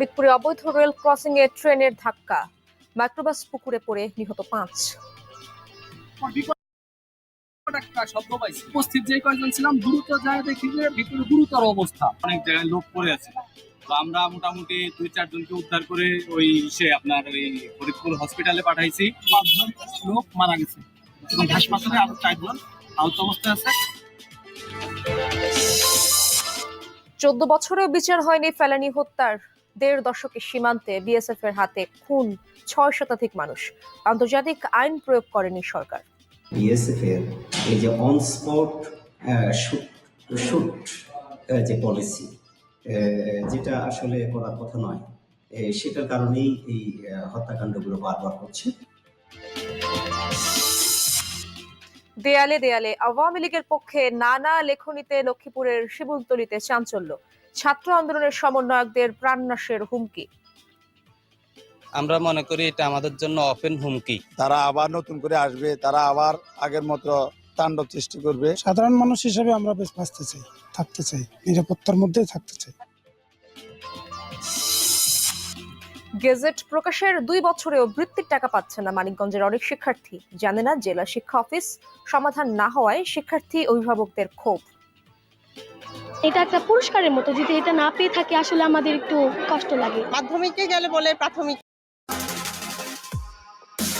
ফরিদপুরে অবৈধ rail crossing এ ট্রেনের ধাক্কা। মাইক্রোবাস পুকুরে পড়ে নিহত পাঁচ। উপস্থিত যে কয়েকজন ছিলাম দ্রুত যায় দেখি যে ভিতরে গুরুতর অবস্থা। অনেক জায়গায় লোক পড়ে আছে। তো আমরা মোটামুটি দুই চারজনকে উদ্ধার করে ওই সে আপনার ওই ফরিদপুর হসপিটালে পাঠাইছি। পাঁচজন লোক মারা গেছে। এবং হাসপাতালে আরও চারজন আহত অবস্থায় আছে। চোদ্দ বছরেও বিচার হয়নি ফেলানি হত্যার। দেড় দশকের সীমান্তে বিএসএফ এর হাতে খুন ছয় শতাধিক মানুষ। আন্তর্জাতিক আইন প্রয়োগ করেনি সরকার। বিএসএফ এর এই যে অন স্পট শুট যে পলিসি যেটা আসলে করার কথা নয় সেটার কারণেই এই হত্যাকাণ্ডগুলো বারবার হচ্ছে। দেয়ালে দেয়ালে আওয়ামী লীগের পক্ষে নানা লেখনীতে লক্ষ্মীপুরের শিমুলতলিতে চাঞ্চল্য। ছাত্র আন্দোলনের সমন্বয়কদের প্রাণনাশের হুমকি। আমরা মনে করি এটা আমাদের জন্য ওপেন হুমকি। তারা আবার নতুন করে আসবে তারা আবার আগের মতো তাণ্ডব সৃষ্টি করবে। সাধারণ মানুষ হিসেবে আমরা বেশ বাঁচতে চাই থাকতে চাই নিরাপত্তার মধ্যে থাকতে চাই। গেজেট প্রকাশের দুই বছরেও বৃত্তির টাকা পাচ্ছে না মানিকগঞ্জের অনেক শিক্ষার্থী। জানে না জেলা শিক্ষা অফিস সমাধান না হওয়ায় শিক্ষার্থী অভিভাবকদের ক্ষোভ। এটা একটা পুরস্কারের মতো যদি এটা না পেয়ে থাকি আসলে আমাদের একটু কষ্ট লাগে। মাধ্যমিকে গেলে বলে প্রাথমিক।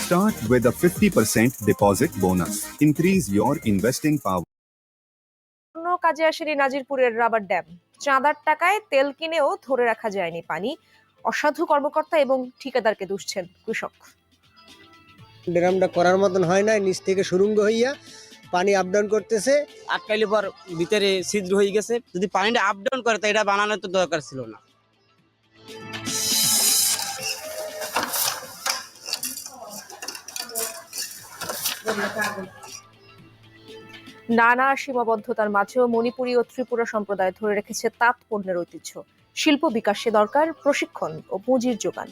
Start with a 50% deposit bonus. Increase your investing power. অন্য কাজে আসেনি নাজিরপুরের রাবার ড্যাম। চাঁদার টাকায় তেল কিনেও ধরে রাখা যায়নি পানি। অসাধু কর্মকর্তা এবং ঠিকাদারকে দুষছেন কৃষক। ড্রামটা করার মতন হয় না নিচ থেকে সুরঙ্গ হইয়া পানি আপ ডাউন করতেছে। আটকাইলে পর ভিতরে ছিদ্র হয়ে গেছে। যদি পানিটা আপ ডাউন করে তো এটা বানানোর তো দরকার ছিল না। নানা সীমাবদ্ধতার মাঝেও মণিপুরী ও ত্রিপুরা সম্প্রদায় ধরে রেখেছে তাঁত পণ্যের ঐতিহ্য। শিল্প বিকাশে দরকার প্রশিক্ষণ ও পুঁজির যোগান।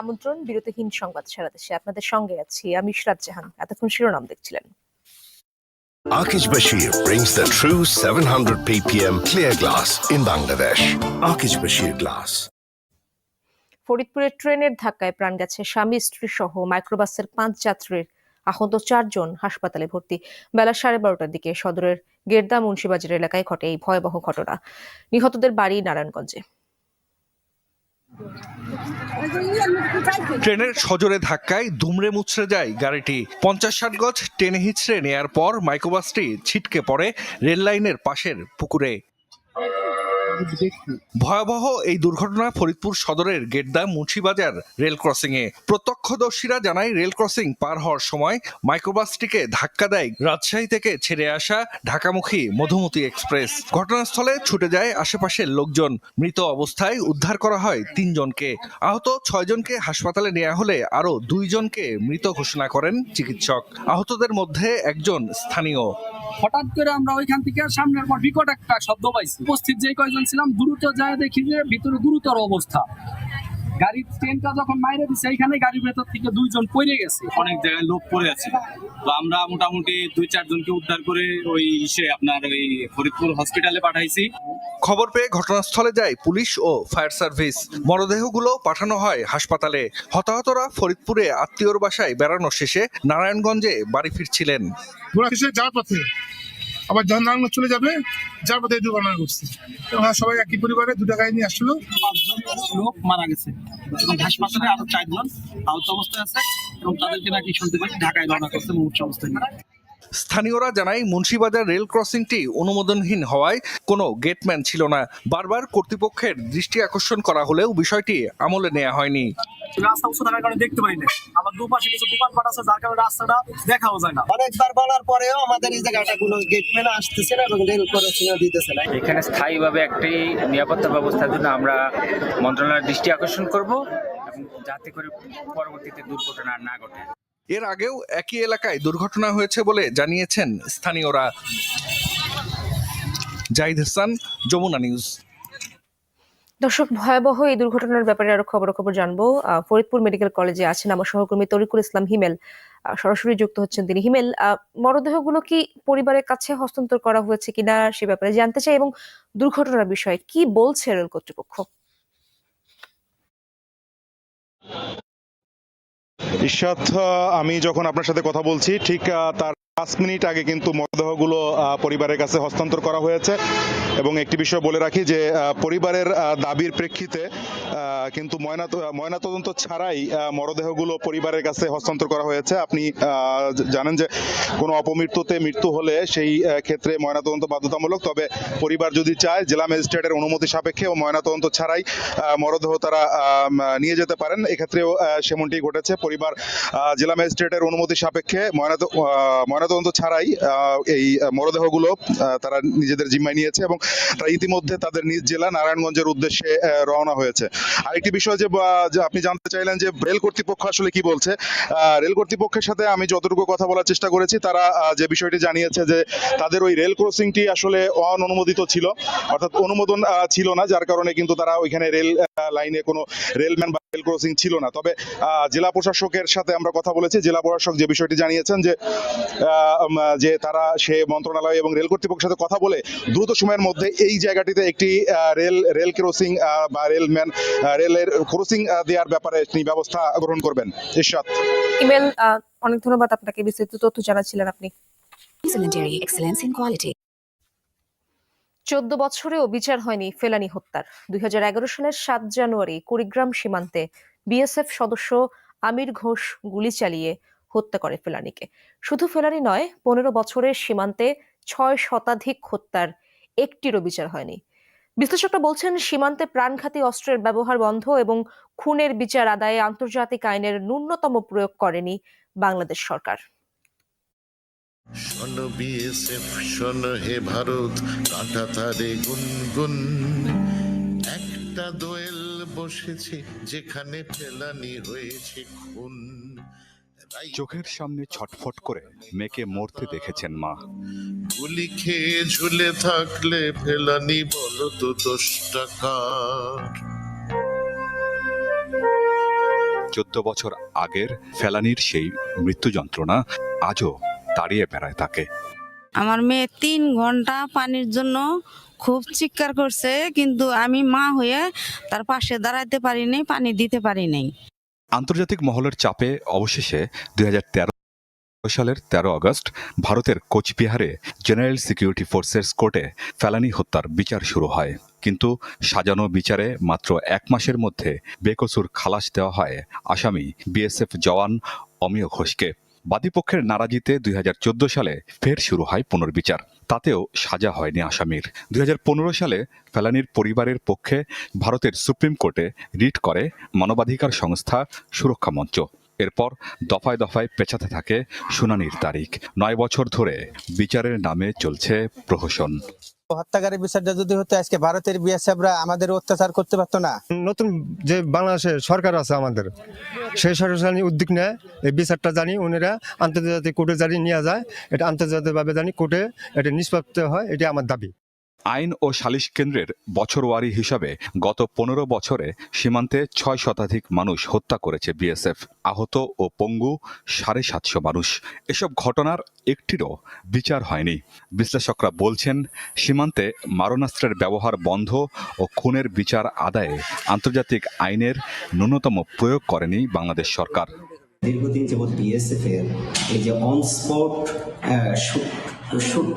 আমন্ত্রণ বিরতিহীন সংবাদ সারা দেশে আপনাদের সঙ্গে আছি আমি ইশরাত জাহান। এতক্ষণ শিরোনাম দেখছিলেন। Akish Bashir brings the true 700 ppm clear glass in Bangladesh. Akish Bashir Glass. ফরিদপুরের ট্রেনের ধাক্কায় প্রাণ গেছে স্বামী স্ত্রী সহ মাইক্রোবাসের পাঁচ যাত্রীর। আহত চারজন হাসপাতালে ভর্তি। বেলা সাড়ে বারোটার দিকে সদরের গেরদা মুন্সিবাজার এলাকায় ঘটে এই ভয়াবহ ঘটনা। নিহতদের বাড়ি নারায়ণগঞ্জে। ট্রেনের সজোরে ধাক্কায় দুমড়ে মুচড়ে যায় গাড়িটি। পঞ্চাশ ষাট গজ টেনে হিচড়ে নেয়ার পর মাইক্রোবাসটি ছিটকে পড়ে রেললাইনের পাশের পুকুরে। ভয়াবহ এই দুর্ঘটনা ফরিদপুর সদরের গেটদা মুন্সিবাজার রেল ক্রসিং এ প্রত্যক্ষদর্শীরা জানায়, রেল ক্রসিং পার হওয়ার সময় মাইক্রোবাসটিকে ধাক্কা দেয় রাজশাহী থেকে ছেড়ে আসা ঢাকামুখী মধুমতি এক্সপ্রেস। ঘটনাস্থলে ছুটে যায় আশেপাশের লোকজন। মৃত অবস্থায় উদ্ধার করা হয় তিনজনকে। আহত ছয়জনকে হাসপাতালে নেওয়া হলে আরও দুইজনকে মৃত ঘোষণা করেন চিকিৎসক। আহতদের মধ্যে একজন স্থানীয়। হঠাৎ করে আমরা ওইখান থেকে সামনের পর বিকট একটা শব্দ পাইছি। উপস্থিত যে কয়জন ছিলাম, দ্রুত যায় দেখি যে ভিতরে গুরুতর অবস্থা। গাড়ির ট্রেনটা যখন মাইরে দিছে এইখানে গাড়ির ভেতর থেকে দুইজন পড়ে গেছে। অনেক জায়গায় লোক পড়ে আছে। তো আমরা মোটামুটি দুই চারজনকে উদ্ধার করে ওই সে আপনার ওই ফরিদপুর হসপিটালে পাঠাইছি। খবর পেয়ে ঘটনাস্থলে যায় পুলিশ ও ফায়ার সার্ভিস। মরদেহগুলো পাঠানো হয় হাসপাতালে। হতাহতরা ফরিদপুরে আত্মীয়র বাসায় বেড়ানো শেষে নারায়ণগঞ্জে বাড়ি ফিরছিলেন। যাওয়ার পথে? আবার নারায়ণগঞ্জ চলে যাবে পথে এই দুর্ঘটনা ঘটছে। এবং সবাই একই পরিবারে দুটা গাড়ি নিয়ে আসছিল পাঁচজন লোক মারা গেছে। এবং হাসপাতালে আরও চারজন আহত অবস্থায় আছে এবং তাদেরকে নাকি শুনতে পাচ্ছি ঢাকায় রওনা করছে মুমূর্ষ অবস্থায়। স্থানীয়রা জানায় মুন্সিবাজার রেল ক্রসিংটি অনুমোদনহীন হওয়ায় কোনো গেটম্যান ছিল না। বারবার কর্তৃপক্ষের দৃষ্টি আকর্ষণ করা হলেও বিষয়টি আমলে নেওয়া হয়নি। রাস্তা উঁচু থাকার কারণে দেখতে পারি না আবার দুপাশে কিছু দোকানপাট আছে যার কারণে রাস্তাটা দেখাও যায় না। অনেকবার বলার পরেও আমাদের এই জায়গাটা কোনো গেটম্যান আসতেছে না এবং রেল করেছেও দিতেছে না। এখানে স্থায়ীভাবে একটি নিরাপত্তা ব্যবস্থার জন্য আমরা মন্ত্রণালয়ের দৃষ্টি আকর্ষণ করব এবং যাতে করে পরবর্তীতে দুর্ঘটনা না ঘটে। এর আগেও একই এলাকায় দুর্ঘটনা হয়েছে বলে জানিয়েছেন স্থানীয়রা। জাহিদ হাসান যমুনা নিউজ। দর্শক ভয়াবহ এই দুর্ঘটনার ব্যাপারে আরও খবরাখবর জানব। আহ, ফরিদপুর মেডিকেল কলেজে আছেন আমার সহকর্মী তরিকুল ইসলাম হিমেল। সরাসরি যুক্ত হচ্ছেন তিনি। হিমেল মরদেহগুলো কি পরিবারের কাছে হস্তান্তর করা হয়েছে কিনা সে ব্যাপারে জানতে চাই এবং দুর্ঘটনার বিষয়ে কি বলছে রেল কর্তৃপক্ষ? ঈশ্বর আমি যখন আপনার সাথে কথা বলছি ঠিক তার পাঁচ মিনিট আগে কিন্তু মরদেহগুলো পরিবারের কাছে হস্তান্তর করা হয়েছে। এবং একটি বিষয় বলে রাখি যে পরিবারের দাবির প্রেক্ষিতে কিন্তু ময়না ময়নাতদন্ত ছাড়াই মরদেহগুলো পরিবারের কাছে হস্তান্তর করা হয়েছে। আপনি জানেন যে কোনো অপমৃত্যুতে মৃত্যু হলে সেই ক্ষেত্রে ময়নাতদন্ত বাধ্যতামূলক। তবে পরিবার যদি চায় জেলা ম্যাজিস্ট্রেটের অনুমতি সাপেক্ষে ও ময়নাতদন্ত ছাড়াই মরদেহ তারা নিয়ে যেতে পারেন। এক্ষেত্রেও সেমনটি ঘটেছে। পরিবার জেলা ম্যাজিস্ট্রেটের অনুমতি সাপেক্ষে ময়নাত আহ, ময়নাতদন্ত ছাড়াই এই মরদেহগুলো তারা নিজেদের জিম্মায় নিয়েছে এবং তারা ইতিমধ্যে তাদের নিজ জেলা নারায়ণগঞ্জের উদ্দেশ্যে রওনা হয়েছে। আরেকটি বিষয় যে আপনি জানতে চাইলেন যে, রেল কর্তৃপক্ষ আসলে কি বলছে? রেল কর্তৃপক্ষের সাথে আমি যতটুকু কথা বলার চেষ্টা করেছি, তারা যে বিষয়টি জানিয়েছে যে, তাদের ওই রেল ক্রসিংটি আসলে অননুমোদিত ছিল। অর্থাৎ অনুমোদন ছিল না, যার কারণে কিন্তু তারা ওইখানে রেল লাইনে কোনো রেলম্যান রেল ক্রসিং ছিল না। তবে আহ, জেলা প্রশাসকের সাথে আমরা কথা বলেছি। জেলা প্রশাসক যে বিষয়টি জানিয়েছেন যে যে তারা সে মন্ত্রণালয় এবং রেল কর্তৃপক্ষের সাথে কথা বলে দ্রুত সময়ের মধ্যে এই জায়গাটিতে একটি রেল রেল ক্রসিং আহ, বা রেলম্যান রেলের ক্রসিং দেওয়ার ব্যাপারে তিনি ব্যবস্থা গ্রহণ করবেন। ইরশাদ আহ, অনেক ধন্যবাদ আপনাকে বিস্তারিত তথ্য জানাচ্ছিলেন আপনি। Excellence in quality. চোদ্দ বছরেও বিচার হয়নি ফেলানি হত্যার। দুই হাজার এগারো সালের সাত জানুয়ারি কুড়িগ্রাম সীমান্তে বিএসএফ সদস্য আমির ঘোষ গুলি চালিয়ে হত্যা করে ফেলানিকে। শুধু ফেলানি নয়, পনেরো বছরের সীমান্তে ছয় শতাধিক হত্যার একটিরও বিচার হয়নি। বিশ্লেষকরা বলছেন, সীমান্তে প্রাণঘাতী অস্ত্রের ব্যবহার বন্ধ এবং খুনের বিচার আদায়ে আন্তর্জাতিক আইনের ন্যূনতম প্রয়োগ করেনি বাংলাদেশ সরকার। শোন বিএসএফ শোন হে ভারত কাঁটা তারে গুনগুন। একটা দোয়েল বসেছে যেখানে ফেলানি হয়েছে খুন। চোখের সামনে ছটফট করে মেয়েকে মরতে দেখেছেন মা। গুলি খেয়ে ঝুলে থাকলে ফেলানি বলো তো দশ টাকার চোদ্দ বছর আগের ফেলানির সেই মৃত্যু যন্ত্রণা আজও তাড়িয়ে বেড়ায় তাকে। আমার মেয়ে তিন ঘণ্টা পানির জন্য খুব চিৎকার করছে কিন্তু আমি মা হয়ে তার পাশে দাঁড়াতে পারিনি পানি দিতে পারিনি আন্তর্জাতিক মহলের চাপে অবশেষে দু হাজার তেরো সালের তেরো আগস্ট ভারতের কোচবিহারে জেনারেল সিকিউরিটি ফোর্সেস কোর্টে ফেলানি হত্যার বিচার শুরু হয়। কিন্তু সাজানো বিচারে মাত্র এক মাসের মধ্যে বেকসুর খালাস দেওয়া হয় আসামি বিএসএফ জওয়ান অমিয় ঘোষকে। বাদীপক্ষের নারাজিতে দুই হাজার চোদ্দ সালে ফের শুরু হয় পুনর্বিচার। তাতেও সাজা হয়নি আসামির। দুই হাজার পনেরো সালে ফেলানির পরিবারের পক্ষে ভারতের সুপ্রিম কোর্টে রিট করে মানবাধিকার সংস্থা সুরক্ষা মঞ্চ। এরপর দফায় দফায় পেছাতে থাকে শুনানির তারিখ। নয় বছর ধরে বিচারের নামে চলছে প্রহসন। হত্যাকারী বিচারটা যদি হতো, আজকে ভারতের বিএসএফরা আমাদের অত্যাচার করতে পারতো না। নতুন যে বাংলাদেশের সরকার আছে আমাদের, সেই সরকার উদ্যোগ নেয়, এই বিচারটা জানি ওনারা আন্তর্জাতিক কোর্টে জানি নিয়ে যায়, এটা আন্তর্জাতিকভাবে জানি কোর্টে এটা নিষ্পত্তি হয় এটি আমার দাবি। আইন ও সালিশ কেন্দ্রের বছরওয়ারি হিসাবে গত পনেরো বছরে সীমান্তে ছয় শতাধিক মানুষ হত্যা করেছে বিএসএফ, আহত ও পঙ্গু সাড়ে সাতশো মানুষ। এসব ঘটনার একটিরও বিচার হয়নি। বিশ্লেষকরা বলছেন, সীমান্তে মারণাস্ত্রের ব্যবহার বন্ধ ও খুনের বিচার আদায়ে আন্তর্জাতিক আইনের ন্যূনতম প্রয়োগ করেনি বাংলাদেশ সরকার। দীর্ঘদিন যাবৎ বিএসএফ এর এই যে অন স্পট শুট শুট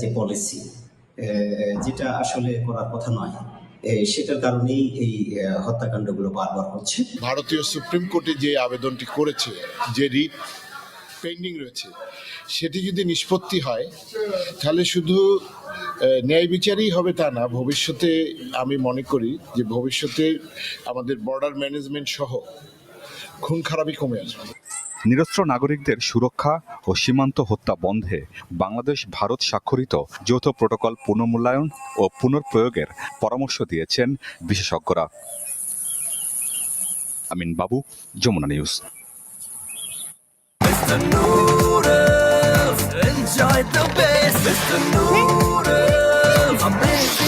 যে পলিসি যেটা আসলে করার কথা নয়। সেটার কারণেই এই হত্যাকাণ্ডগুলো বারবার হচ্ছে। ভারতীয় সুপ্রিম কোর্টে যে আবেদনটি করেছে, যে রিট পেন্ডিং রয়েছে, সেটি যদি নিষ্পত্তি হয়, তাহলে শুধু ন্যায় বিচারই হবে তা না, ভবিষ্যতে আমি মনে করি যে ভবিষ্যতে আমাদের বর্ডার ম্যানেজমেন্ট সহ খুন খারাপই কমে আসবে। নিরস্ত্র নাগরিকদের সুরক্ষা ও সীমান্ত হত্যা বন্ধে বাংলাদেশ ভারত স্বাক্ষরিত যৌথ প্রোটোকল পুনর্মূল্যায়ন ও পুনর্প্রয়োগের পরামর্শ দিয়েছেন বিশেষজ্ঞরা Amin Babu, Jamuna news enjoy the best. Mr. Amazing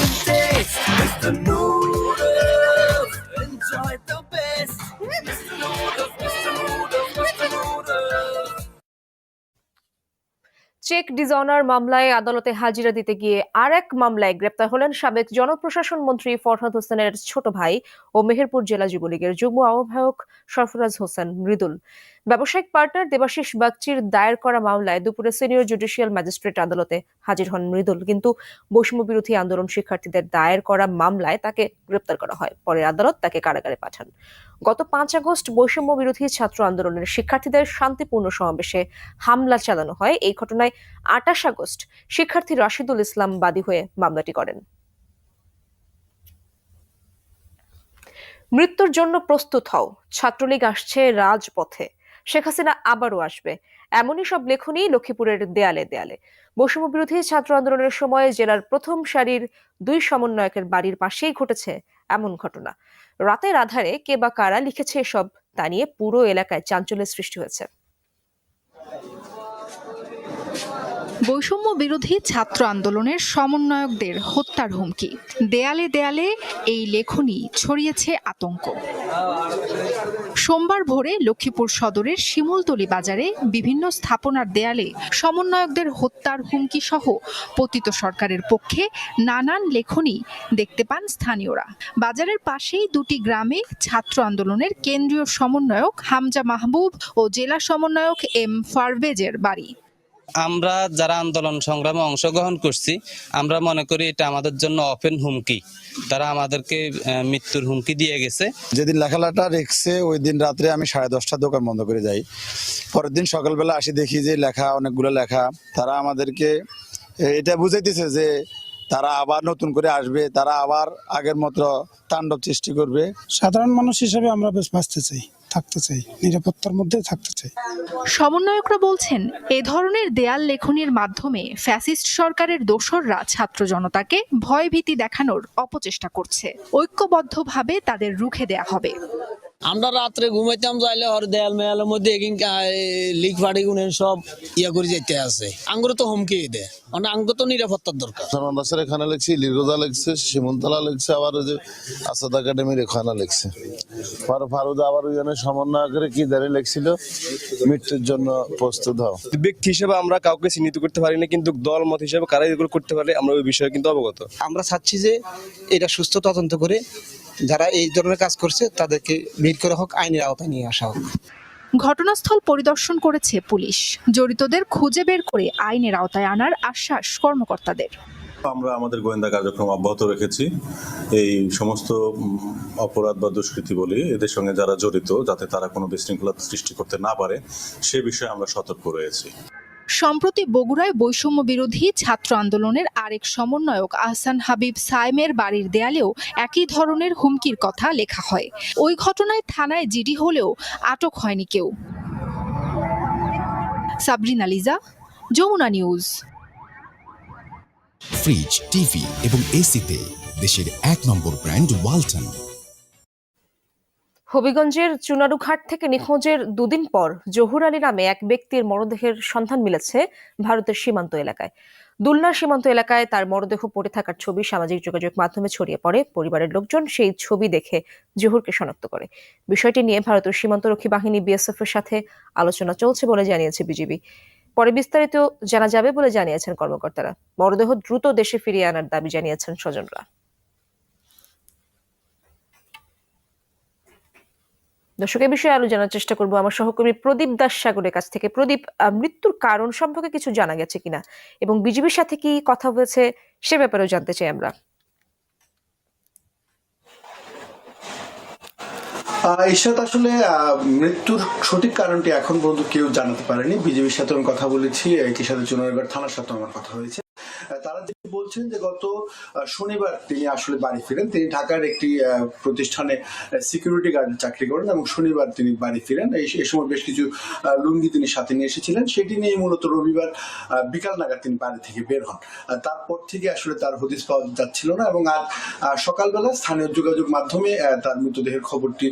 cheque dishonour মামলায় আদালতে হাজিরা দিতে গিয়ে আর এক মামলায় গ্রেপ্তার হলেন সাবেক জনপ্রশাসন মন্ত্রী ফরহাদ হোসেনের ছোট ভাই ও মেহেরপুর জেলা যুবলীগের যুগ্ম আহ্বায়ক সরফরাজ হোসেন মৃদুল। ব্যবসায়িক পার্টনার দেবাশিস বাগচির দায়ের করা মামলায় দুপুরে সিনিয়র জুডিশিয়াল ম্যাজিস্ট্রেট আদালতে হাজির হন মৃদুল। কিন্তু বৈষম্য বিরোধী আন্দোলন শিক্ষার্থীদের দায়ের করা মামলায় তাকে গ্রেপ্তার করা হয়। পরে আদালত তাকে কারাগারে পাঠান। গত পাঁচ আগস্ট বৈষম্য বিরোধী ছাত্র আন্দোলনের শিক্ষার্থীদের শান্তিপূর্ণ সমাবেশে হামলা চালানো হয়। এই ঘটনায় আটাশ আগস্ট শিক্ষার্থী রাশিদুল ইসলাম বাদী হয়ে মামলাটি করেন। মৃত্যুর জন্য প্রস্তুত হও। ছাত্রলীগ আসছে রাজপথে। শেখ হাসিনা আবারও আসবে। এমনই সব লেখনী লক্ষ্মীপুরের দেয়ালে দেয়ালে। বৈষম্য বিরোধী ছাত্র আন্দোলনের সময় জেলার প্রথম সারির দুই সমন্বয়কের বাড়ির পাশেই ঘটেছে এমন ঘটনা। রাতের আধারে কে বা কারা লিখেছে এসব তা নিয়ে পুরো এলাকায় চাঞ্চল্যের সৃষ্টি হয়েছে। বৈষম্য বিরোধী ছাত্র আন্দোলনের সমন্বয়কদের হত্যার হুমকি। দেয়ালে দেয়ালে এই লেখনী ছড়িয়েছে আতঙ্ক। সোমবার ভোরে লক্ষ্মীপুর সদরের শিমুলতলি বাজারে বিভিন্ন স্থাপনার দেয়ালে সমন্বয়কদের হত্যার হুমকি সহ পতিত সরকারের পক্ষে নানান লেখনী দেখতে পান স্থানীয়রা। বাজারের পাশেই দুটি গ্রামে ছাত্র আন্দোলনের কেন্দ্রীয় সমন্বয়ক হামজা মাহবুব ও জেলা সমন্বয়ক এম ফারভেজের বাড়ি। আমরা যারা আন্দোলন সংগ্রামে অংশগ্রহণ করছি আমরা মনে করি এটা আমাদের জন্য ওপেন হুমকি। তারা আমাদেরকে মৃত্যুর হুমকি দিয়ে গেছে। যেদিন লেখালাটা রেখছে ওই দিন রাত্রে আমি সাড়ে দশটা দোকান বন্ধ করে যাই। পরের দিন সকালবেলা আসি দেখি যে লেখা অনেকগুলো লেখা। তারা আমাদেরকে এটা বুঝাইতেছে যে তারা আবার নতুন করে আসবে তারা আবার আগের মতো তাণ্ডব সৃষ্টি করবে। সাধারণ মানুষ হিসেবে আমরা বেশ বাঁচতে চাই। থাকতে চাই, নিরাপত্তার মধ্যে থাকতে চাই। সমন্বয়করা বলছেন, এ ধরনের দেয়াল লেখনীর মাধ্যমে ফ্যাসিস্ট সরকারের দোসররা ছাত্র জনতাকে ভয়ভীতি দেখানোর অপচেষ্টা করছে। ঐক্যবদ্ধভাবে তাদের রুখে দেয়া হবে। আমরা রাত্রে ঘুমাইতাম যাইলে হর দেয়াল মেয়ালের মধ্যে এগিন লিক ফাড়ি গুণের সব ইয়া করে যেতে আছে। আঙ্গুর তো হুমকি দেয় মানে আঙ্গ তো নিরাপত্তার দরকার। সনন্দাসের এখানে লিখছি লিরগোজা লিখছে শিমুলতলা লিখছে আবার ওই যে আসাদ একাডেমির এখানে লিখছে। ফারু ফারুদ আবার ওই জন্য সমন্বয় করে কি দাঁড়িয়ে লিখছিল মৃত্যুর জন্য প্রস্তুত হও। ব্যক্তি হিসেবে আমরা কাউকে চিহ্নিত করতে পারি না কিন্তু দল মত হিসেবে কারা এগুলো করতে পারে আমরা ওই বিষয়ে কিন্তু অবগত। আমরা চাচ্ছি যে এটা সুস্থ তদন্ত করে যারা এই ধরনের কাজ করছে তাদেরকে ভিড় করে হোক আইনের আওতায় নিয়ে আসা হোক। ঘটনাস্থল পরিদর্শন করেছে পুলিশ। জড়িতদের খুঁজে বের করে আইনের আওতায় আনার আশ্বাস কর্মকর্তাদের। আমরা আমাদের গোয়েন্দা কার্যক্রম অব্যাহত রেখেছি। এই সমস্ত অপরাধ বা দুষ্কৃতি বলি এদের সঙ্গে যারা জড়িত যাতে তারা কোনো বিশৃঙ্খলা সৃষ্টি করতে না পারে সে বিষয়ে আমরা সতর্ক রয়েছি। সম্প্রতি বগুড়ায় বৈষম্য বিরোধী ছাত্র আন্দোলনের আরেক সমন্বয়ক আহসান হাবিব সাইমের বাড়ির দেয়ালেও একই ধরনের হুমকির কথা লেখা হয়। ওই ঘটনায় থানায় জিডি হলেও আটক হয়নি কেউ। Sabrina Liza, Jamuna news. Fridge, TV এবং এসিতে দেশের এক নম্বর ব্র্যান্ড ওয়ালটন। হবিগঞ্জের চুনারুঘাট থেকে নিখোঁজের দুদিন পর জহুর আলী নামে এক ব্যক্তির মরদেহের সন্ধান মিলেছে ভারতের সীমান্ত এলাকায়। দুলনা সীমান্ত এলাকায় তার মরদেহ পড়ে থাকার ছবি সামাজিক যোগাযোগ মাধ্যমে ছড়িয়ে পড়ে। পরিবারের লোকজন সেই ছবি দেখে জহুরকে শনাক্ত করে। বিষয়টি নিয়ে ভারতের সীমান্তরক্ষী বাহিনী বিএসএফ এর সাথে আলোচনা চলছে বলে জানিয়েছে বিজিবি। পরে বিস্তারিত জানা যাবে বলে জানিয়েছেন কর্মকর্তারা। মরদেহ দ্রুত দেশে ফিরিয়ে আনার দাবি জানিয়েছেন স্বজনরা। দর্শক এ বিষয়ে আরও জানার চেষ্টা করব। আমার সহকর্মী প্রদীপ দাস সাগরের কাছ থেকে। প্রদীপ মৃত্যুর কারণ সম্পর্কে কিছু জানা গেছে কিনা? এবং বিজিবির সাথে কি কথা হয়েছে সে ব্যাপারেও জানতে চাই আমরা। ঈশ্বর আসলে মৃত্যুর সঠিক কারণটি এখন পর্যন্ত কেউ জানাতে পারেনি। বিজেপির সাথে আমি কথা বলেছি একই সাথে চুনারগড় থানার সাথে আমার কথা হয়েছে। তারা যেটি বলছেন যে গত শনিবার তিনি আসলে বাড়ি ফিরেন। তিনি ঢাকার একটি প্রতিষ্ঠানে সিকিউরিটি গার্ডের চাকরি করেন এবং শনিবার তিনি বাড়ি ফিরেন। এই সময় বেশ কিছু লুঙ্গি তিনি সাথে নিয়ে এসেছিলেন। সেটি নিয়ে মূলত রবিবার বিকাল নাগাদ তিনি বাড়ি থেকে বের হন। আর তারপর থেকে আসলে তার হদিস পাওয়া যাচ্ছিল না এবং আহ, সকালবেলা স্থানীয় যোগাযোগ মাধ্যমে তার মৃতদেহের খবরটি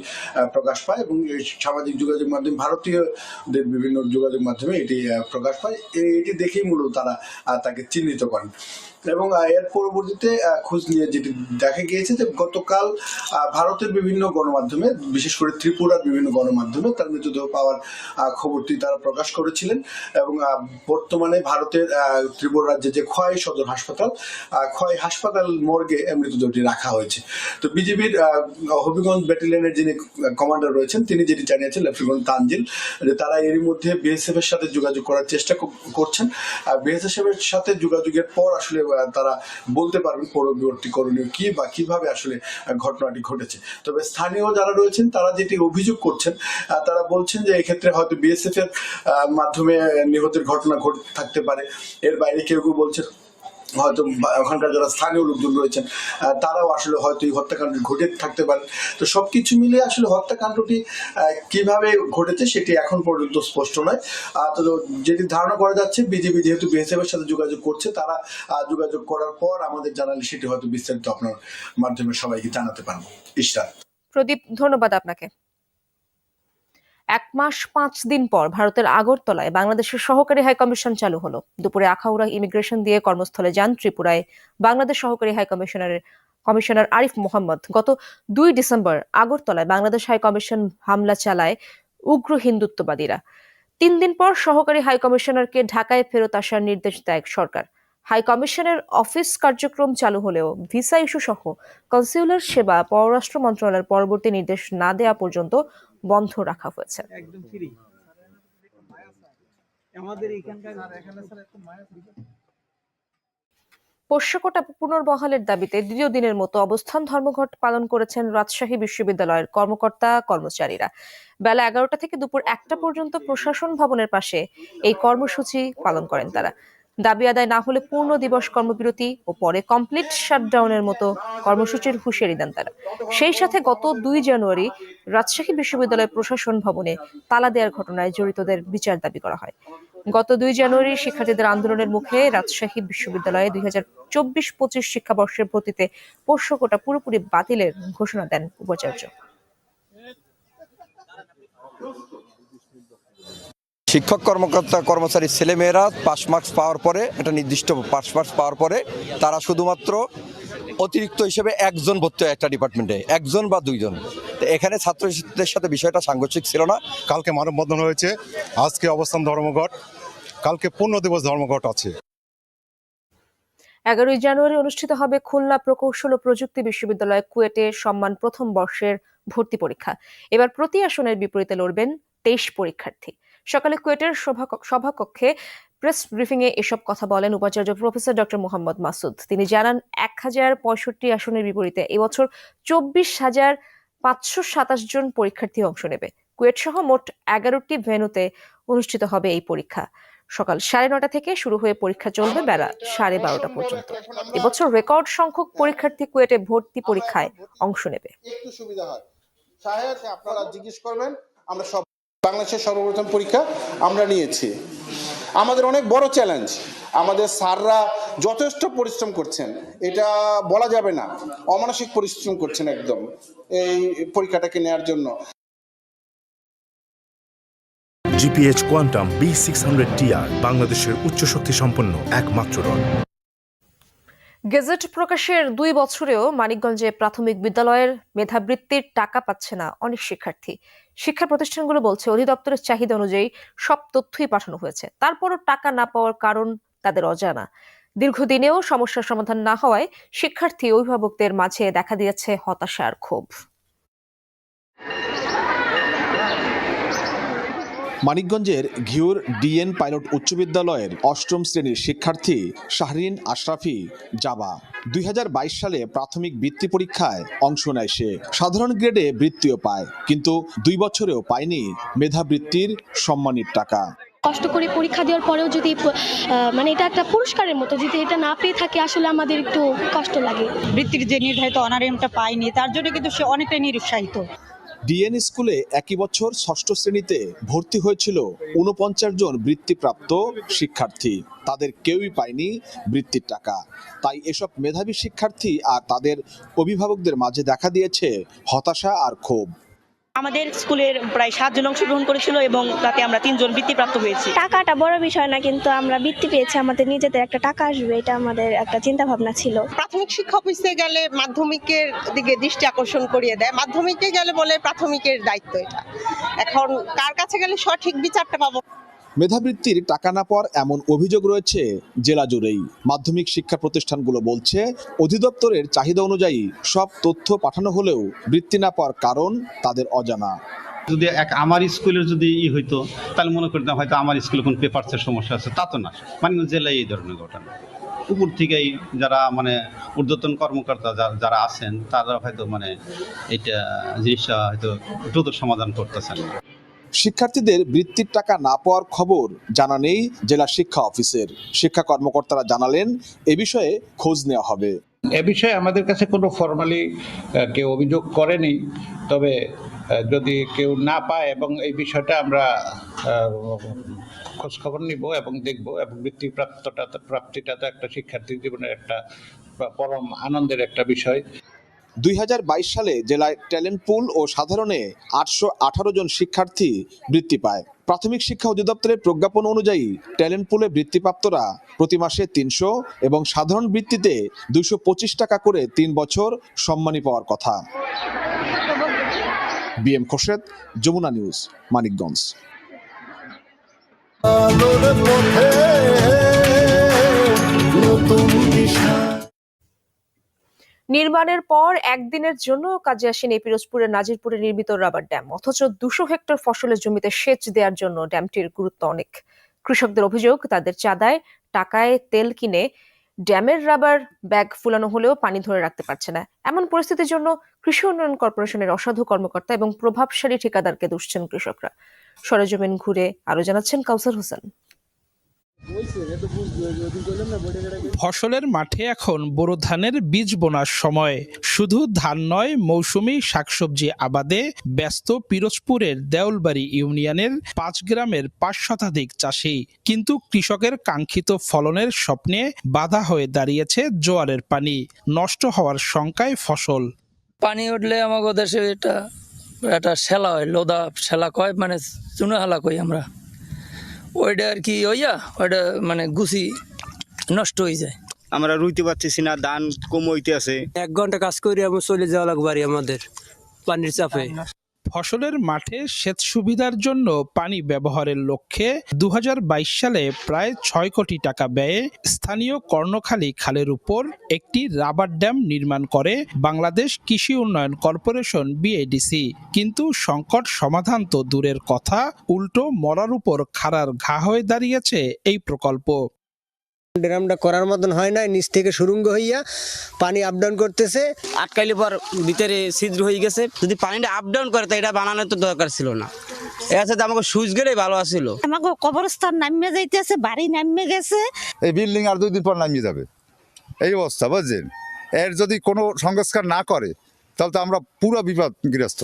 প্রকাশ পায় এবং সামাজিক যোগাযোগ মাধ্যম ভারতীয়দের বিভিন্ন যোগাযোগ মাধ্যমে এটি প্রকাশ পায়। এটি দেখেই মূলত তারা তাকে চিহ্নিত করেন এবং এর পরবর্তীতে খোঁজ নিয়ে যেটি দেখা গিয়েছে যে গতকাল ভারতের বিভিন্ন গণমাধ্যমে, বিশেষ করে ত্রিপুরার বিভিন্ন গণমাধ্যমে তার মৃতদেহ পাওয়ার খবরটি তারা প্রকাশ করেছিলেন এবং বর্তমানে ভারতের ত্রিপুরা রাজ্যে যে খোয়াই সদর হাসপাতাল খোয়াই হাসপাতাল মর্গে মৃতদেহটি রাখা হয়েছে। তো বিজেপির হবিগঞ্জ ব্যাটালিয়নের যিনি কমান্ডার রয়েছেন, তিনি যেটি জানিয়েছেন, লেফটেন্যান্ট তানজিল, যে তারা এরই মধ্যে বিএসএফ এর সাথে যোগাযোগ করার চেষ্টা করছেন। বিএসএফ এর সাথে যোগাযোগের পর আসলে তারা বলতে পারবেন পরবর্তী করণীয় কি বা কীভাবে আসলে ঘটনাটি ঘটেছে। তবে স্থানীয় যারা রয়েছেন, তারা যেটি অভিযোগ করছেন তারা বলছেন যে এক্ষেত্রে হয়তো বিএসএফ এর মাধ্যমে নিহতের ঘটনা ঘটে থাকতে পারে। এর বাইরে কেউ কেউ বলছেন হয়তো ওখানকার যারা স্থানীয় লোকজন রয়েছেন তারাও আসলে হয়তো এই হত্যাকাণ্ড ঘটে থাকতে পারে। তো সবকিছু মিলে আসলে হত্যাকাণ্ডটি কীভাবে ঘটেছে সেটি এখন পর্যন্ত স্পষ্ট নয়। তো যেটি ধারণা করা যাচ্ছে, বিজেপি যেহেতু বিএসএফ এর সাথে যোগাযোগ করছে, তারা যোগাযোগ করার পর আমাদের জানালে সেটি হয়তো বিস্তারিত আপনার মাধ্যমে সবাইকে জানাতে পারব। ইশরাত। প্রদীপ, ধন্যবাদ আপনাকে। এক মাস পাঁচ দিন পর ভারতের আগরতলায় বাংলাদেশের সহকারী হাই কমিশন চালু হলো। দুপুরে আখাউড়া ইমিগ্রেশন দিয়ে কর্মস্থলে যান ত্রিপুরায় বাংলাদেশ সহকারী হাই কমিশনারের কমিশনার আরিফ মোহাম্মদ। গত দুই ডিসেম্বর আগরতলায় বাংলাদেশ হাই কমিশন হামলা চালায় উগ্র হিন্দুত্ববাদীরা। তিন দিন পর সহকারী হাই কমিশনারকে ঢাকায় ফেরত আসার নির্দেশ দেয় সরকার। হাই কমিশনের অফিস কার্যক্রম চালু হলেও ভিসা ইস্যু সহ কনসিউলার সেবা পররাষ্ট্র মন্ত্রণালয়ের পরবর্তী নির্দেশ না দেওয়া পর্যন্ত বন্ধ রাখা হয়েছে। একদম ফ্রি আমাদের এখানকার পোষ্যকোটা পুনর্বহালের দাবিতে দ্বিতীয় দিনের মতো অবস্থান ধর্মঘট পালন করেছেন রাজশাহী বিশ্ববিদ্যালয়ের কর্মকর্তা কর্মচারীরা। বেলা এগারোটা থেকে দুপুর একটা পর্যন্ত প্রশাসন ভবনের পাশে এই কর্মসূচি পালন করেন তারা। দাবি আদায় না হলে পূর্ণ দিবস কর্মবিরতি ও পরে কমপ্লিট শাটডাউনের মতো কর্মসূচির হুঁশিয়ারি দেন তারা। সেই সাথে গত দুই জানুয়ারি রাজশাহী বিশ্ববিদ্যালয় প্রশাসন ভবনে তালা দেওয়ার ঘটনায় জড়িতদের বিচার দাবি করা হয়। গত দুই জানুয়ারি শিক্ষার্থীদের আন্দোলনের মুখে রাজশাহী বিশ্ববিদ্যালয়ে দুই হাজার চব্বিশ পঁচিশ শিক্ষাবর্ষের ভর্তিতে পোষ্যকোটা পুরোপুরি বাতিলের ঘোষণা দেন উপাচার্য। শিক্ষক কর্মকর্তা কর্মচারী ছেলেমেয়েরা পাস মার্কস পাওয়ার পরে একটা নির্দিষ্ট পাস মার্কস পাওয়ার পরে তারা শুধুমাত্র অতিরিক্ত হিসেবে একজন ভর্তি হয় একটা ডিপার্টমেন্টে একজন বা দুইজন। তো এখানে ছাত্রদের সাথে বিষয়টা সাংঘর্ষিক ছিল না। কালকে মানববন্ধন হয়েছে আজকে অবস্থান ধর্মঘট কালকে পূর্ণ দিবস ধর্মঘট আছে। এগারোই জানুয়ারি অনুষ্ঠিত হবে খুলনা প্রকৌশল ও প্রযুক্তি বিশ্ববিদ্যালয় কুয়েটে সম্মান প্রথম বর্ষের ভর্তি পরীক্ষা। এবার প্রতি আসনের বিপরীতে লড়বেন তেইশ পরীক্ষার্থী। সকালে কুয়েটের সভাকক্ষে প্রেস ব্রিফিং এ এসব কথা বলেন উপাচার্য প্রফেসর ডক্টর মোহাম্মদ মাসুদ। তিনি জানান, এক হাজার পঁয়ষট্টি আসনের বিপরীতে এবছর চব্বিশ হাজার পাঁচশো সাতাশ জন পরীক্ষার্থী অংশ নেবে। কুয়েট সহ মোট এগারোটি ভেনুতে অনুষ্ঠিত হবে এই পরীক্ষা। সকাল সাড়ে নটা থেকে শুরু হয়ে পরীক্ষা চলবে বেলা সাড়ে বারোটা পর্যন্ত। এবছর রেকর্ড সংখ্যক পরীক্ষার্থী কুয়েটে ভর্তি পরীক্ষায় অংশ নেবে। একটু সুবিধা হয়। আপনারা জিজ্ঞেস করবেন, আমরা সব বাংলাদেশের সর্বপ্রথম পরীক্ষা আমরা নিয়েছি। আমাদের অনেক বড় চ্যালেঞ্জ আমাদের স্যাররা যথেষ্ট পরিশ্রম করছেন। এটা বলা যাবে না। অমানসিক পরিশ্রম করছেন একদম এই পরীক্ষাটাকে নেওয়ার জন্য। GPH quantum B six hundred TR বাংলাদেশের উচ্চ শক্তি সম্পন্ন একমাত্র রড। গেজেট প্রকাশের দুই বছরেও মানিকগঞ্জে প্রাথমিক বিদ্যালয়ের মেধাবৃত্তির টাকা পাচ্ছে না অনেক শিক্ষার্থী। শিক্ষা প্রতিষ্ঠানগুলো বলছে, অধিদপ্তরের চাহিদা অনুযায়ী সব তথ্যই পাঠানো হয়েছে। তারপরও টাকা না পাওয়ার কারণ তাদের অজানা। দীর্ঘদিনেও সমস্যার সমাধান না হওয়ায় শিক্ষার্থী, অভিভাবকদের মাঝে দেখা দিয়েছে হতাশার ক্ষোভ। মানিকগঞ্জের ঘিউর ডিএন পাইলট উচ্চ বিদ্যালয়ের অষ্টম শ্রেণির শিক্ষার্থী শাহরিন আশরাফি জাবা। দুই হাজার বাইশ সালে প্রাথমিক বৃত্তি পরীক্ষায় অংশ নেয় সে। সাধারণ গ্রেডে বৃত্তিও পায় কিন্তু দুই বছরেও পায়নি মেধাবৃত্তির সম্মানিত টাকা। কষ্ট করে পরীক্ষা দেওয়ার পরেও যদি মানে এটা একটা পুরস্কারের মতো যদি এটা না পেয়ে থাকে আসলে আমাদের একটু কষ্ট লাগে। বৃত্তির যে নির্ধারিত অনারিয়ামটা পায়নি তার জন্য কিন্তু সে অনেকটাই নিরুৎসাহিত। ডিএন স্কুলে একই বছর ষষ্ঠ শ্রেণীতে ভর্তি হয়েছিল উনপঞ্চাশ জন বৃত্তিপ্রাপ্ত শিক্ষার্থী। তাদের কেউই পায়নি বৃত্তির টাকা। তাই এসব মেধাবী শিক্ষার্থী আর তাদের অভিভাবকদের মাঝে দেখা দিয়েছে হতাশা আর ক্ষোভ। আমাদের স্কুলের প্রায় সাতজন অংশগ্রহণ করেছিল এবং তাতে আমরা তিনজন বৃত্তি প্রাপ্ত হয়েছি। টাকাটা বড় বিষয় না কিন্তু আমরা বৃত্তি পেয়েছি আমাদের নিজেদের একটা টাকা আসবে এটা আমাদের একটা চিন্তা ভাবনা ছিল। প্রাথমিক শিক্ষা অফিসে গেলে মাধ্যমিকের দিকে দৃষ্টি আকর্ষণ করিয়ে দেয়। মাধ্যমিকে গেলে বলে প্রাথমিকের দায়িত্ব এটা। এখন কার কাছে গেলে সঠিক বিচারটা পাবো? মেধাবৃত্তির টাকা না পাওয়ার এমন অভিযোগ রয়েছে জেলা জুড়েই। মাধ্যমিক শিক্ষা প্রতিষ্ঠানগুলো বলছে, অধিদপ্তরের চাহিদা অনুযায়ী সব তথ্য পাঠানো হলেও বৃত্তি না পাওয়ার কারণ তাদের অজানা। যদি এক আমার স্কুলের যদি ই হইতো, তাহলে মনে করতাম হয়তো আমার স্কুলে কোনো পেপারসের সমস্যা আছে, তা তো না। মানে জেলায় এই ধরনের ঘটনা। উপর থেকেই যারা মানে ঊর্ধ্বতন কর্মকর্তা যারা আছেন, তারা হয়তো মানে এটা জিনিসটা হয়তো দ্রুত সমাধান করতেছেন না। শিক্ষার্থীদের বৃত্তির টাকা না পাওয়ার খবর জানা নেই জেলা শিক্ষা অফিসের। শিক্ষা কর্মকর্তারা জানালেন, এ বিষয়ে খোঁজ নেওয়া হবে। এ বিষয়ে আমাদের কাছে কোনো ফর্মালি কেউ অভিযোগ করেনি, তবে যদি কেউ না পায় এবং এই বিষয়টা আমরা খোঁজ খবর নিব এবং দেখব এবং বৃত্তি প্রাপ্তটা প্রাপ্তিটা তো একটা শিক্ষার্থীর জীবনের একটা পরম আনন্দের একটা বিষয়। দুই হাজার বাইশ সালে জেলায় ট্যালেন্ট পুল ও সাধারণে আটশো আঠারো জন শিক্ষার্থী বৃত্তি পায়। প্রাথমিক শিক্ষা অধিদপ্তরের প্রজ্ঞাপন অনুযায়ী ট্যালেন্ট পুলে বৃত্তিপ্রাপ্তরা প্রতি মাসে তিনশো এবং সাধারণ বৃত্তিতে দুইশো পঁচিশ টাকা করে তিন বছর সম্মানী পাওয়ার কথা। BM Khorshed, Jamuna news, Manikganj. নির্মাণের পর একদিনের জন্য কাজে আসেনি পিরোজপুরের নাজিরপুরে নির্মিত রাবার ড্যাম। অথচ দুশো হেক্টর ফসলের জমিতে সেচ দেওয়ার জন্য ড্যামটির গুরুত্ব অনেক। কৃষকদের অভিযোগ, তাদের চাঁদায় টাকায় তেল কিনে ড্যামের রাবার ব্যাগ ফুলানো হলেও পানি ধরে রাখতে পারছে না। এমন পরিস্থিতির জন্য কৃষি উন্নয়ন কর্পোরেশনের অসাধু কর্মকর্তা এবং প্রভাবশালী ঠিকাদারকে দুষছেন কৃষকরা। সরেজমিন ঘুরে আরও জানাচ্ছেন কাউসার হোসেন। ফসলের মাঠে এখন বোরো ধানের বীজ বোনার সময়। শুধু ধান নয়, মৌসুমি শাকসবজি আবাদে ব্যস্ত পিরোজপুরের দেউলবাড়ি ইউনিয়নের পাঁচ গ্রামের পাঁচ শতাধিক চাষি। কিন্তু কৃষকের কাঙ্ক্ষিত ফলনের স্বপ্নে বাধা হয়ে দাঁড়িয়েছে জোয়ারের পানি। নষ্ট হওয়ার শঙ্কায় ফসল। পানি উঠলে আমাকে দেশে এটা একটা সেলা হয়, লোদা সেলা কয় মানে চুনো হেলা কই আমরা। ওইটা আর কি ওইয়া ওইটা মানে গুছি নষ্ট হয়ে যায়। আমরা রুইতে পারতেছি না ধান কম হইতে আছে। এক ঘণ্টা কাজ করি আমরা চলে যাওয়া লাগবে আমাদের পানির চাপে। ফসলের মাঠে সেচ সুবিধার জন্য পানি ব্যবহারের লক্ষ্যে দু হাজার বাইশ সালে প্রায় ছয় কোটি টাকা ব্যয়ে স্থানীয় কর্ণখালী খালের উপর একটি রাবার ড্যাম নির্মাণ করে বাংলাদেশ কৃষি উন্নয়ন কর্পোরেশন বিএডিসি কিন্তু সংকট সমাধান তো দূরের কথা, উল্টো মরার উপর খাড়ার ঘা হয়ে দাঁড়িয়েছে এই প্রকল্প। ড্রামটা করার মতন হয় নাই নিচ থেকে সুরঙ্গ হইয়া পানি আপ ডাউন করতেছে। আটকাইলে পর ভিতরে ছিদ্র হয়ে গেছে। যদি পানিটা আপ ডাউন করে তো এটা বানানোর তো দরকার ছিল না। আমাকে সুইচ গেলেই ভালো আছিল। আমাকে কবরস্থান নামিয়ে যাইতেছে বাড়ি নামিয়ে গেছে। এই বিল্ডিং আর দুই দিন পর নামিয়ে যাবে। এই অবস্থা বুঝছেন? এর যদি কোনো সংস্কার না করে তাহলে তো আমরা পুরো বিপদ বিপদগ্রস্ত।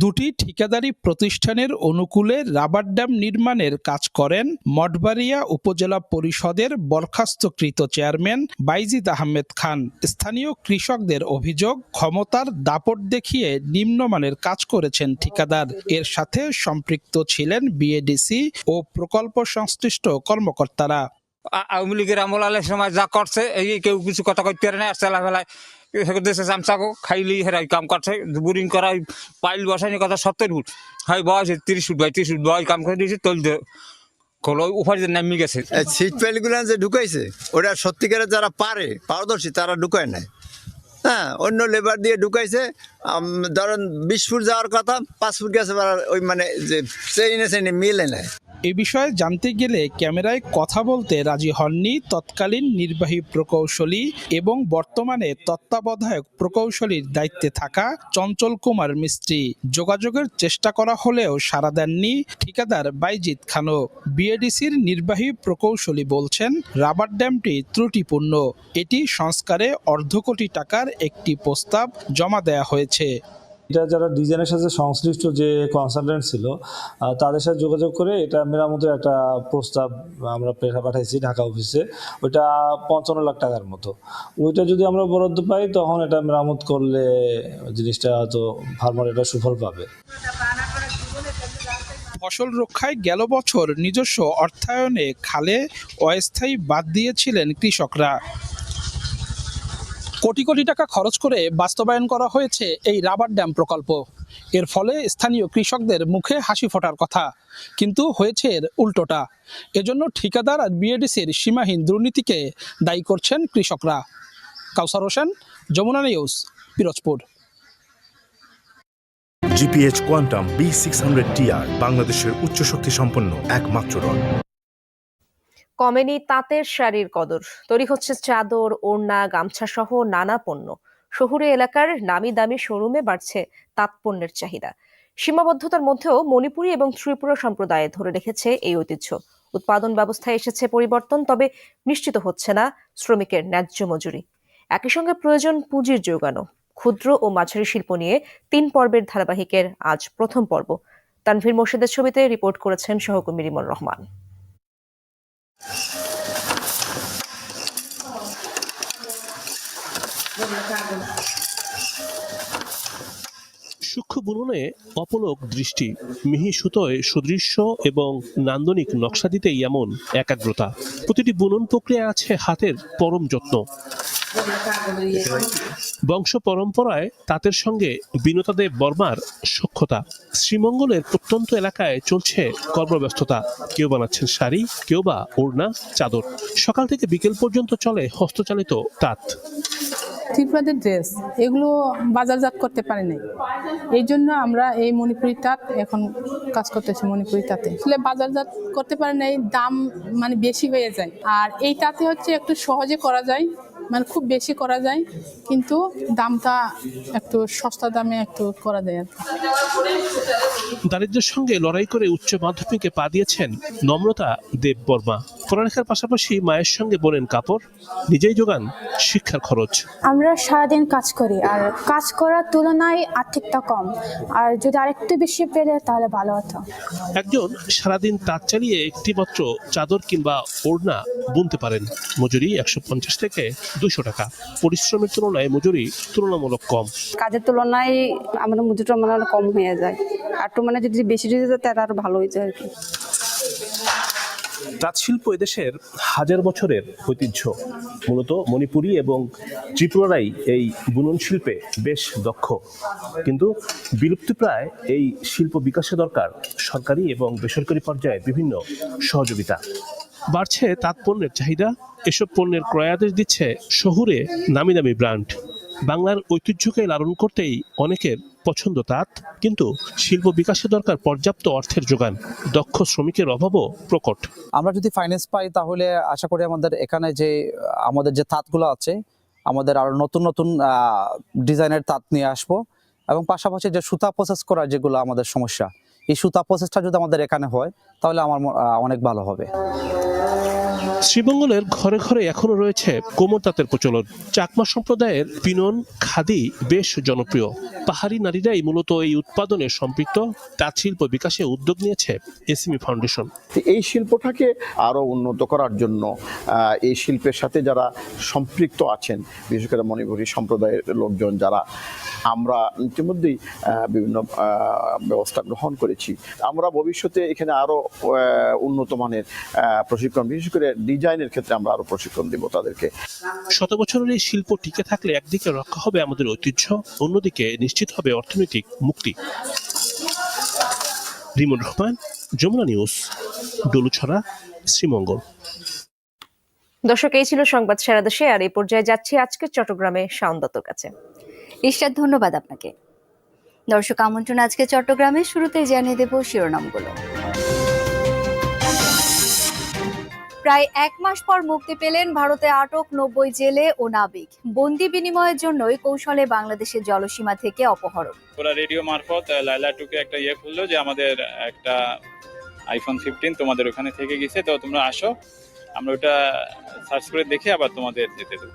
দুটি ঠিকাদারি প্রতিষ্ঠানের অনুকূলে রাবার ড্যাম নির্মাণের কাজ করেন মঠবাড়িয়া উপজেলা পরিষদের বরখাস্তকৃত চেয়ারম্যান বাইজিদ আহমেদ খান। স্থানীয় কৃষকদের অভিযোগ, ক্ষমতার দাপট দেখিয়ে নিম্নমানের কাজ করেছেন ঠিকাদার। এর সাথে সম্পৃক্ত ছিলেন বিএডিসি ও প্রকল্প সংশ্লিষ্ট কর্মকর্তারা। আওয়ামী লীগের আমল আলের সময় যা করছে, এই কেউ কিছু কথা কইতে পারে না, আর দেশে চামচাকো খাইলি হেরাই কাম করছে বোরিং করা পাইল বসাইনি কথা সত্তর ফুট। হয় বয়স তিরিশ ফুট বাই তিরিশ ফুট বয় কাম করে দিয়েছে তল কল উপায় নামি গেছে। সিট পেলগুলো যে ঢুকাইছে ওরা সত্যিকারের যারা পারে, পারদর্শী, তারা ঢুকায় নাই। হ্যাঁ অন্য লেবার দিয়ে ঢুকাইছে ধরেন বিশ ফুট যাওয়ার কথা, পাঁচ ফুট গেছে ওই মানে যে চেইনে চেইনে মিলে নেয় এ বিষয়ে জানতে গেলে ক্যামেরায় কথা বলতে রাজি হননি তৎকালীন নির্বাহী প্রকৌশলী এবং বর্তমানে তত্ত্বাবধায়ক প্রকৌশলীর দায়িত্বে থাকা চঞ্চল কুমার মিস্ত্রি। যোগাযোগের চেষ্টা করা হলেও সাড়া দেননি ঠিকাদার বাইজিৎ খানও। বিএডিসির নির্বাহী প্রকৌশলী বলছেন, রাবার ড্যামটি ত্রুটিপূর্ণ। এটি সংস্কারে অর্ধ কোটি টাকার একটি প্রস্তাব জমা দেয়া হয়েছে। এটা যারা ডিজাইনের সাথে সংশ্লিষ্ট যে কনসালটেন্ট ছিল তাদের সাথে যোগাযোগ করে এটা মেরামতের একটা প্রস্তাব আমরা পাঠাইছি ঢাকা অফিসে। ওইটা পঞ্চান্ন লাখ টাকার মতো। ওইটা যদি আমরা বরাদ্দ পাই, তখন এটা মেরামত করলে জিনিসটা হয়তো ফার্মার এটা সুফল পাবে। ফসল রক্ষায় গেল বছর নিজস্ব অর্থায়নে খালে অস্থায়ী বাদ দিয়েছিলেন কৃষকরা। কোটি কোটি টাকা খরচ করে বাস্তবায়ন করা হয়েছে এই রাবার ড্যাম প্রকল্প। এর ফলে স্থানীয় কৃষকদের মুখে হাসি ফোটার কথা। কিন্তু হয়েছে এর উল্টোটা। এজন্য ঠিকাদার আর বিএডিসির সীমাহীন দুর্নীতিকে দায়ী করছেন কৃষকরা। Kawsar Hossain, Jamuna news, Pirojpur. GPH quantum B six hundred TR বাংলাদেশের উচ্চ শক্তি সম্পন্ন একমাত্র রড। কমেনি তাঁতের শাড়ির কদর। তৈরি হচ্ছে চাদর, ওড়না গামছা সহ নানা পণ্য। শহুরে এলাকার নামি দামি শোরুমে বাড়ছে তাঁত পণ্যের চাহিদা। সীমাবদ্ধতার মধ্যেও মণিপুরী এবং ত্রিপুরা সম্প্রদায় ধরে রেখেছে এই ঐতিহ্য। উৎপাদন ব্যবস্থায় এসেছে পরিবর্তন, তবে নিশ্চিত হচ্ছে না শ্রমিকের ন্যায্য মজুরি। একই সঙ্গে প্রয়োজন পুঁজির যোগানো ক্ষুদ্র ও মাঝারি শিল্প নিয়ে তিন পর্বের ধারাবাহিকের আজ প্রথম পর্ব। তানভীর মোর্শেদের ছবিতে রিপোর্ট করেছেন সহকর্মী রিমন রহমান। সূক্ষ্ম বুননে অপলক দৃষ্টি, মিহি সুতোয় সুদৃশ্য এবং নান্দনিক নকশা দিতেই এমন একাগ্রতা। প্রতিটি বুনন প্রক্রিয়া আছে হাতের পরম যত্ন। বংশ পরম্পরায় তাঁতের সঙ্গে বিনতাদেব বর্মার সক্ষতা শ্রীমঙ্গলের প্রত্যন্ত এলাকায় চলছে কর্মব্যস্ততা। কেউ বানাচ্ছেন শাড়ি, কেউ বা ওড়না, চাদর। সকাল থেকে বিকেল পর্যন্ত চলে হস্তচালিত তাঁত। ত্রিপুরাদের ড্রেস এগুলো বাজারজাত করতে পারে নাই। এই জন্য আমরা এই মণিপুরি তাঁত এখন কাজ করতেছি মণিপুরি তাঁতে। আসলে বাজারজাত করতে পারে নাই, দাম মানে বেশি হয়ে যায়। আর এই তাঁতে হচ্ছে একটু সহজে করা যায় মানে খুব বেশি করা যায়, কিন্তু দামটা একটু সস্তা দামে একটু করা যায় আর দারিদ্রের সঙ্গে লড়াই করে উচ্চ মাধ্যমিকে পা দিয়েছেন নম্রতা দেব বর্মা। পড়ালেখার পাশাপাশি মায়ের সঙ্গে বোনেন কাপড় নিজেই যোগান শিক্ষার খরচ। আমরা সারাদিন কাজ করি আর কাজ করার তুলনায় আর্থিকটা কম। আর যদি আরেকটু বেশি পেলে তাহলে ভালো হতো। একজন সারাদিন তাঁত চালিয়ে একটিমাত্র চাদর কিংবা ওড়না বুনতে পারেন। মজুরি একশো পঞ্চাশ থেকে দুশো টাকা। পরিশ্রমের তুলনায় মজুরি তুলনামূলক কম। কাজের তুলনায় আমাদের মজুরিটা মানে কম হয়ে যায়। আর একটু মানে যদি বেশি যদি যায় তাহলে আরও ভালো হয়ে যায় আর কি। তাঁত শিল্প এদেশের হাজার বছরের ঐতিহ্য। মূলত মণিপুরী এবং ত্রিপুরারাই এই বুনন শিল্পে বেশ দক্ষ। কিন্তু বিলুপ্তিপ্রায় এই শিল্প বিকাশে দরকার সরকারি এবং বেসরকারি পর্যায়ে বিভিন্ন সহযোগিতা। বাড়ছে তাঁত পণ্যের চাহিদা, এসব পণ্যের ক্রয়াদেশ দিচ্ছে শহুরে নামি দামি ব্র্যান্ড। বাংলার ঐতিহ্যকে লালন করতেই অনেকের পছন্দ তাঁত, কিন্তু শিল্প বিকাশে দরকার পর্যাপ্ত অর্থের যোগান। দক্ষ শ্রমিকের অভাবও প্রকট। আমরা যদি ফাইন্যান্স পাই, তাহলে আশা করি আমাদের এখানে যে, আমাদের যে তাঁতগুলো আছে, আমাদের আরও নতুন নতুন ডিজাইনের তাঁত নিয়ে আসব। এবং পাশাপাশি যে সুতা প্রসেস করার যেগুলো আমাদের সমস্যা, এই সুতা প্রসেসটা যদি আমাদের এখানে হয়, তাহলে আমার অনেক ভালো হবে। শ্রীমঙ্গলের ঘরে ঘরে এখনও রয়েছে কোমর তাঁতের প্রচলন। চাকমা সম্প্রদায়ের পিনন, খাদি বেশ জনপ্রিয়। পাহাড়ি নারীরাই মূলত এই উৎপাদনে সম্পৃক্ত। তাঁত শিল্প বিকাশে উদ্যোগ নিয়েছে এসিমি ফাউন্ডেশন। এই শিল্পটাকে আরও উন্নত করার জন্য এই শিল্পের সাথে যারা সম্পৃক্ত আছেন, বিশেষ করে মণিপুরী সম্প্রদায়ের লোকজন যারা, আমরা ইতিমধ্যেই বিভিন্ন ব্যবস্থা গ্রহণ করেছি। আমরা ভবিষ্যতে এখানে আরও উন্নত মানের প্রশিক্ষণ, বিশেষ করে ডিজাইনের ক্ষেত্রে আমরা আরও প্রশিক্ষণ দেব তাদেরকে। শত বছরের এই শিল্প টিকে থাকলে একদিকে রক্ষা হবে আমাদের ঐতিহ্য অন্যদিকে নিশ্চিত হবে অর্থনৈতিক মুক্তি। রিমন রহমান যমুনা নিউজ ডলুছড়া শ্রীমঙ্গল। দর্শক এই ছিল সংবাদ সারা দেশে আর এই পর্যায়ে যাচ্ছি আজকের চট্টগ্রামে শাওন কাছে। ঈশ্বর ধন্যবাদ আপনাকে। দর্শক আমন্ত্রণ আজকে চট্টগ্রামে শুরুতেই জানিয়ে দেব শিরোনামগুলো। প্রায় এক মাস পর মুক্তি পেলেন ভারতে আটক নব্বই জেলে ও নাবিক। বন্দি বিনিময়ের জন্যই কৌশলে বাংলাদেশের জলসীমা থেকে অপহরণ। ওরা রেডিও মারফত লাইলা টুকে একটা ইয়ে খুললো যে আমাদের একটা আইফোন ফিফটিন তোমাদের ওখানে থেকে গেছে, তো তোমরা আসো, আমরা ওটা সার্চ করে দেখে আবার তোমাদের যেতে দেবো।